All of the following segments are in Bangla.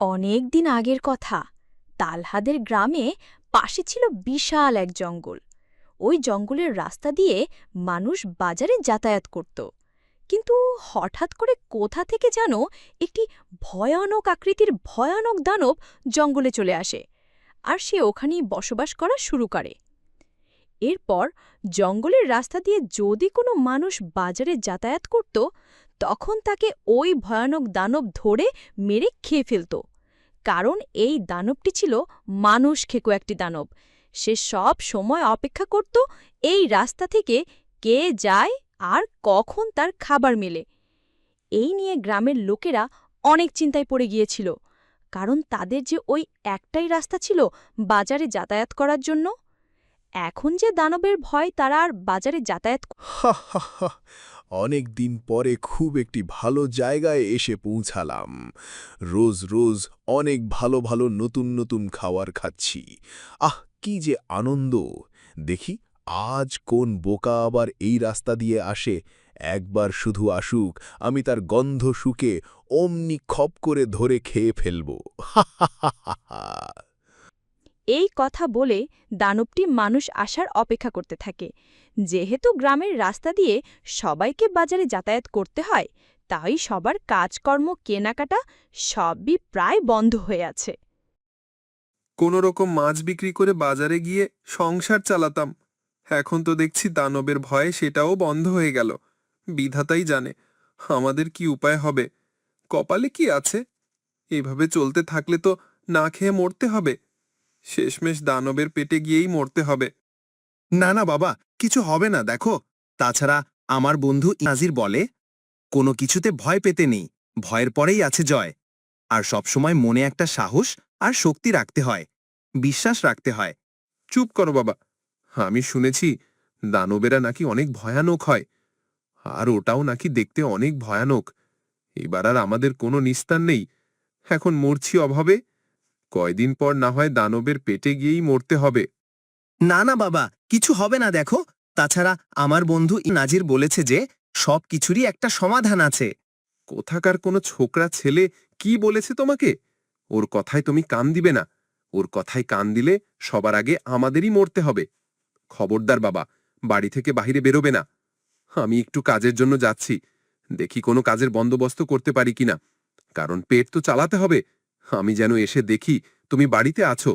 অনেক দিন আগের কথা। তালহাদের গ্রামে পাশে ছিল বিশাল এক জঙ্গল। ওই জঙ্গলের রাস্তা দিয়ে মানুষ বাজারে যাতায়াত করত। কিন্তু হঠাৎ করে কোথা থেকে যেন একটি ভয়ানক আকৃতির ভয়ানক দানব জঙ্গলে চলে আসে আর সে ওখানেই বসবাস করা শুরু করে। এরপর জঙ্গলের রাস্তা দিয়ে যদি কোনো মানুষ বাজারে যাতায়াত করত, তখন তাকে ওই ভয়ানক দানব ধরে মেরে খেয়ে ফেলত। কারণ এই দানবটি ছিল মানুষ খেকো একটি দানব। সে সব সময় অপেক্ষা করত এই রাস্তা থেকে কে যায় আর কখন তার খাবার মেলে। এই নিয়ে গ্রামের লোকেরা অনেক চিন্তায় পড়ে গিয়েছিল, কারণ তাদের যে ওই একটাই রাস্তা ছিল বাজারে যাতায়াত করার জন্য এখন যে দানবের ভয়, তারা আর বাজারে যাতায়াত অনেক দিন পরে খুব একটি ভালো জায়গায় এসে পৌঁছালাম। রোজ রোজ অনেক ভালো ভালো নতুন নতুন খাবার খাচ্ছি। আহ, কি যে আনন্দ! দেখি, আজ কোন বোকা আবার এই রাস্তা দিয়ে আসে। একবার শুধু আসুক, আমি তার গন্ধ শুকে অমনি খপ করে ধরে খেয়ে ফেলব। হা হা হা হা। এই কথা বলে দানবটি মানুষ আসার অপেক্ষা করতে থাকে। যেহেতু গ্রামের রাস্তা দিয়ে সবাইকে বাজারে যাতায়াত করতে হয়, তাই সবার কাজকর্ম, কেনাকাটা সবই প্রায় বন্ধ হয়ে আছে। কোনো রকম মাছ বিক্রি করে বাজারে গিয়ে সংসার চালাতাম। এখন তো দেখছি দানবের ভয়ে সেটাও বন্ধ হয়ে গেল। বিধাতাই জানে, আমাদের কি উপায় হবে? কপালে কি আছে? এভাবে চলতে থাকলে তো না খেয়ে মরতে হবে। শেষমেশ দানবের পেটে গিয়েই মরতে হবে। না না, বাবা, কিছু হবে না, দেখো। তাছাড়া আমার বন্ধু নাজির বলে, কোনো কিছুতে ভয় পেতে নেই, ভয়ের পরেই আছে জয়। আর সবসময় মনে একটা সাহস আর শক্তি রাখতে হয়, বিশ্বাস রাখতে হয়। চুপ করো, বাবা। আমি শুনেছি দানবেরা নাকি অনেক ভয়ানক হয়, আর ওটাও নাকি দেখতে অনেক ভয়ানক। এবার আর আমাদের কোনো নিস্তার নেই। এখন মরছি অভাবে কয়দিন পর না হয় দানবের পেটে গিয়েই মরতে হবে। না না বাবা কিছু হবে না দেখো। তাছাড়া আমার বন্ধু নাজির বলেছে যে সব কিছুরই একটা সমাধান আছে। কোথাকার কোনো ছোকরা ছেলে কি বলেছে তোমাকে? ওর কথায় তুমি কান দিবে না। ওর কথায় কান দিলে সবার আগে আমাদেরই মরতে হবে। খবরদার বাবা বাড়ি থেকে বাইরে বেরোবে না। আমি একটু কাজের জন্য যাচ্ছি। দেখি কোনো কাজের বন্দোবস্ত করতে পারি কিনা। কারণ পেট তো চালাতে হবে। আমি যেন এসে দেখি তুমি বাড়িতে আছো।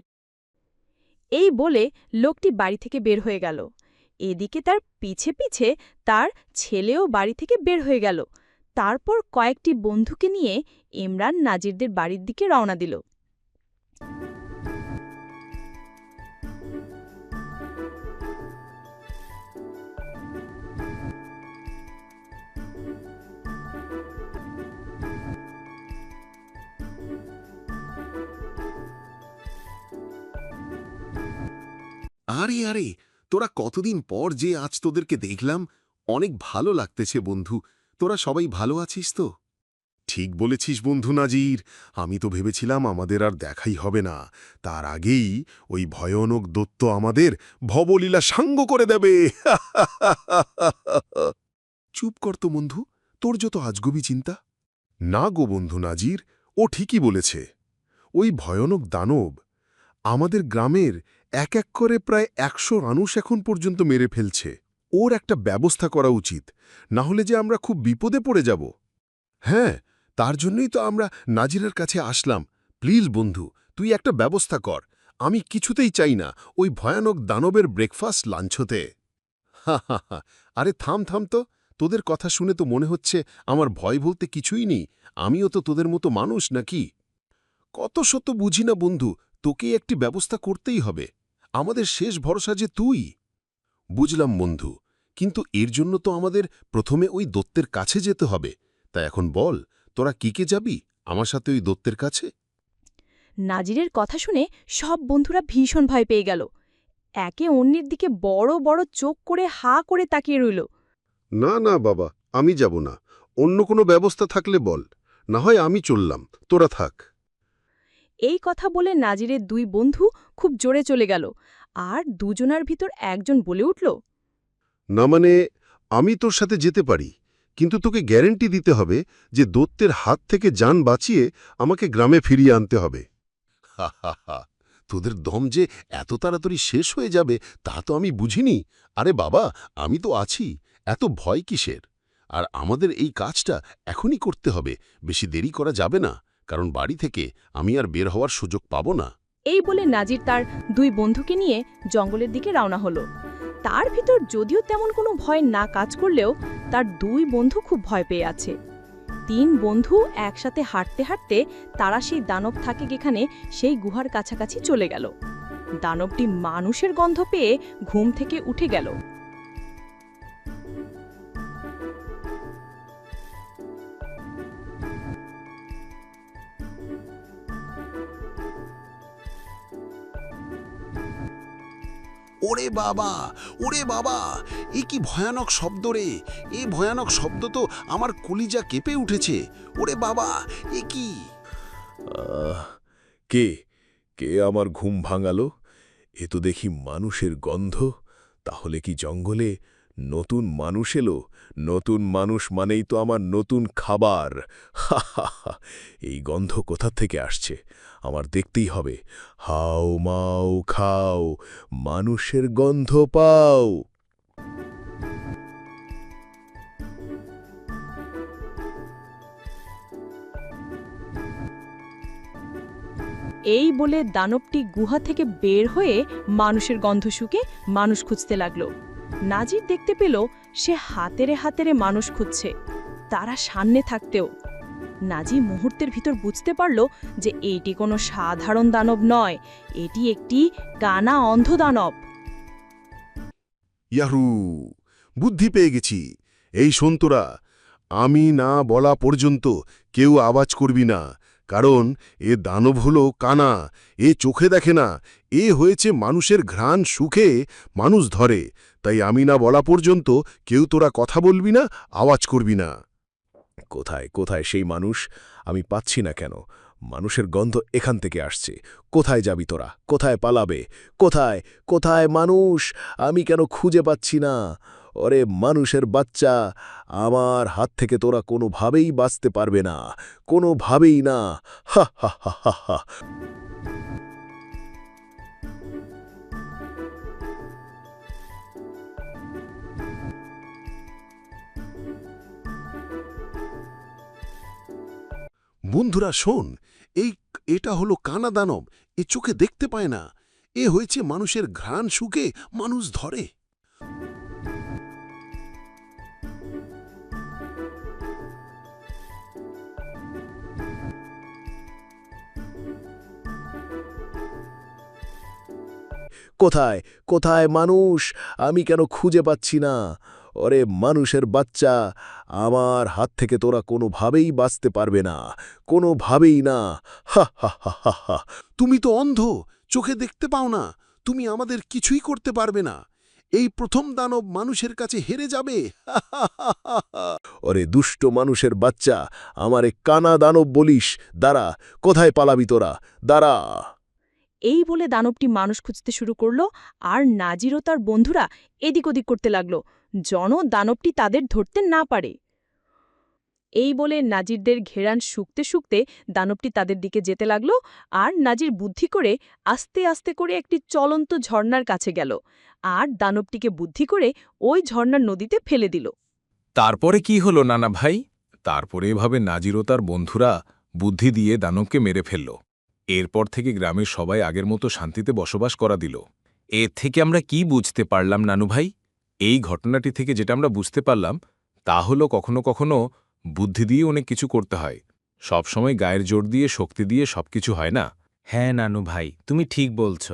এই বলে লোকটি বাড়ি থেকে বের হয়ে গেল। এদিকে তার পিছে পিছে তার ছেলেও বাড়ি থেকে বের হয়ে গেল। তারপর কয়েকটি বন্ধুকে নিয়ে ইমরান নাজিরদের বাড়ির দিকে রওনা দিল। আরে আরে, তোরা কতদিন পর যে আজ তোদেরকে দেখলাম, অনেক ভালো লাগতেছে বন্ধু। তোরা সবাই ভালো আছিস তো? ঠিক বলেছিস বন্ধু নাজির। আমি তো ভেবেছিলাম আমাদের আর দেখাই হবে না। তার আগেই ওই ভয়ানক দত্ত আমাদের ভবলীলা সাঙ্গ করে দেবে। চুপ কর তো বন্ধু, তোর যত আজগুবি চিন্তা। না গো বন্ধু নাজির, ও ঠিকই বলেছে। ওই ভয়ানক দানব আমাদের গ্রামের এক এক করে প্রায় একশো মানুষ এখন পর্যন্ত মেরে ফেলছে। ওর একটা ব্যবস্থা করা উচিত, না হলে যে আমরা খুব বিপদে পড়ে যাব। হ্যাঁ তার জন্যই তো আমরা নাজিরের কাছে আসলাম। প্লিজ বন্ধু, তুই একটা ব্যবস্থা কর। আমি কিছুতেই চাই না ওই ভয়ানক দানবের ব্রেকফাস্ট লাঞ্চ হতে। হা হা হা, আরে থাম থাম তো। তোদের কথা শুনে তো মনে হচ্ছে আমার ভয় বলতে কিছুই নেই। আমিও তো তোদের মতো মানুষ নাকি? কত শত বুঝি না বন্ধু, তোকেই একটি ব্যবস্থা করতেই হবে। আমাদের শেষ ভরসা যে তুই। বুঝলাম বন্ধু। কিন্তু এর জন্য তো আমাদের প্রথমে ওই দত্তের কাছে যেতে হবে। তা এখন বল তোরা কি কে যাবি আমার সাথে ওই দত্তের কাছে? নাজিরের কথা শুনে সব বন্ধুরা ভীষণ ভয় পেয়ে গেল। একে অন্যের দিকে বড় বড় চোখ করে হা করে তাকিয়ে রইল। না না বাবা আমি যাব না। অন্য কোনো ব্যবস্থা থাকলে বল। না হয় আমি চললাম। তোরা থাক। এই কথা বলে নাজিরের দুই বন্ধু খুব জোরে চলে গেল। আর দুজনার ভিতর একজন বলে উঠল না মানে আমি তোর সাথে যেতে পারি কিন্তু তোকে গ্যারেন্টি দিতে হবে যে দত্তের হাত থেকে যান বাঁচিয়ে আমাকে গ্রামে ফিরিয়ে আনতে হবে। হা হা হা তোদের দম যে এত তাড়াতাড়ি শেষ হয়ে যাবে তা তো আমি বুঝিনি। আরে বাবা আমি তো আছি এত ভয় কিসের? আর আমাদের এই কাজটা এখনই করতে হবে বেশি দেরি করা যাবে না কারণ বাড়ি থেকে আমি আর বের হওয়ার সুযোগ পাব না। এই বলে নাজির তার দুই বন্ধুকে নিয়ে জঙ্গলের দিকে রওনা হলো। তার ভিতর যদিও তেমন কোনো ভয় না কাজ করলেও তার দুই বন্ধু খুব ভয় পেয়ে আছে। তিন বন্ধু একসাথে হাঁটতে হাঁটতে তারা সেই দানব থাকে যেখানে সেই গুহার কাছাকাছি চলে গেল। দানবটি মানুষের গন্ধ পেয়ে ঘুম থেকে উঠে গেল। ওরে বাবা ওরে বাবা, এ কি ভয়ানক শব্দ রে? এ ভয়ানক শব্দ তো আমার কলিজা কেঁপে উঠেছে। ওরে বাবা, এ কি? কে কে আমার ঘুম ভাঙালো? এ তো দেখি মানুষের গন্ধ, তাহলে কি জঙ্গলে নতুন মানুষ এলো, নতুন মানুষ মানেই তো আমার নতুন খাবার। হা হা এই গন্ধ কোথা থেকে আসছে? আমার দেখতেই হবে। হাও, মাও, খাও, মানুষের গন্ধ পাও। এই বলে দানবটি গুহা থেকে বের হয়ে মানুষের গন্ধ শুকে মানুষ খুঁজতে লাগল। নাজির দেখতে পেল সে হাতেরে হাতেরে মানুষ খুঁজছে, তারা সামনে থাকতেও। নাজি মুহূর্তের ভিতর বুঝতে পারল যে এটি কোনো সাধারণ দানব নয়, এটি একটি কানা অন্ধ দানব। ইয়াহু, বুদ্ধি পেয়ে গেছি। এই শোন তোরা আমি না বলা পর্যন্ত কেউ আওয়াজ করবি না। কারণ এ দানব হল কানা, এ চোখে দেখে না, এ হয়েছে মানুষের ঘ্রাণ সুখে মানুষ ধরে। তাই আমি না বলা পর্যন্ত কেউ তোরা কথা বলবি না, আওয়াজ করবি না। কোথায় কোথায় সেই মানুষ? আমি পাচ্ছি না কেন? মানুষের গন্ধ এখান থেকে আসছে। কোথায় যাবি তোরা? কোথায় পালাবে? কোথায় কোথায় মানুষ? আমি কেন খুঁজে পাচ্ছি না? ওরে মানুষের বাচ্চা, আমার হাত থেকে তোরা কোনোভাবেই বাঁচতে পারবে না, কোনোভাবেই না। হা হা হা হা বন্ধুরা, শোন, এই এটা হলো কানা দানব, এ চোখে দেখতে পায় না। এ হয়েছে মানুষের ঘ্রাণ শুকে মানুষ ধরে। কোথায়? কোথায় মানুষ? আমি কেন খুঁজে পাচ্ছি না? ওরে মানুষের বাচ্চা, আমার হাত থেকে তোরা কোনোভাবেই বাঁচতে পারবে না, কোনোভাবেই না। হা হা হা হা তুমি তো অন্ধ, চোখে দেখতে পাও না, তুমি আমাদের কিছুই করতে পারবে না। এই প্রথম দানব মানুষের কাছে হেরে যাবে। ওরে দুষ্ট মানুষের বাচ্চা, আমারে কানা দানব বলিস, দাঁড়া, কোথায় পালাবি তোরা? দাঁড়া। এই বলে দানবটি মানুষ খুঁজতে শুরু করল, আর নাজির তার বন্ধুরা এদিক ওদিক করতে লাগল। জন দানবটি তাদের ধরতে না পারে। এই বলে নাজিরদের ঘেরান শুকতে শুকতে দানবটি তাদের দিকে যেতে লাগল, আর নাজির বুদ্ধি করে আস্তে আস্তে করে একটি চলন্ত ঝর্ণার কাছে গেল, আর দানবটিকে বুদ্ধি করে ওই ঝর্ণার নদীতে ফেলে দিল। তারপরে কি হলো নানা ভাই? তারপরে এভাবে নাজির ও তার বন্ধুরা বুদ্ধি দিয়ে দানবকে মেরে ফেলল। এরপর থেকে গ্রামের সবাই আগের মতো শান্তিতে বসবাস করা দিল। এর থেকে আমরা কি বুঝতে পারলাম, নানু ভাই? এই ঘটনাটি থেকে যেটা আমরা বুঝতে পারলাম, তা হলো কখনো কখনো বুদ্ধি দিয়ে অনেক কিছু করতে হয়। সবসময় গায়ের জোর দিয়ে, শক্তি দিয়ে সবকিছু হয় না? হ্যাঁ নানু ভাই, তুমি ঠিক বলছ।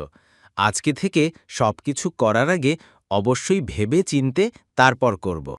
আজকে থেকে সবকিছু করার আগে অবশ্যই ভেবে চিনতে তারপর করব।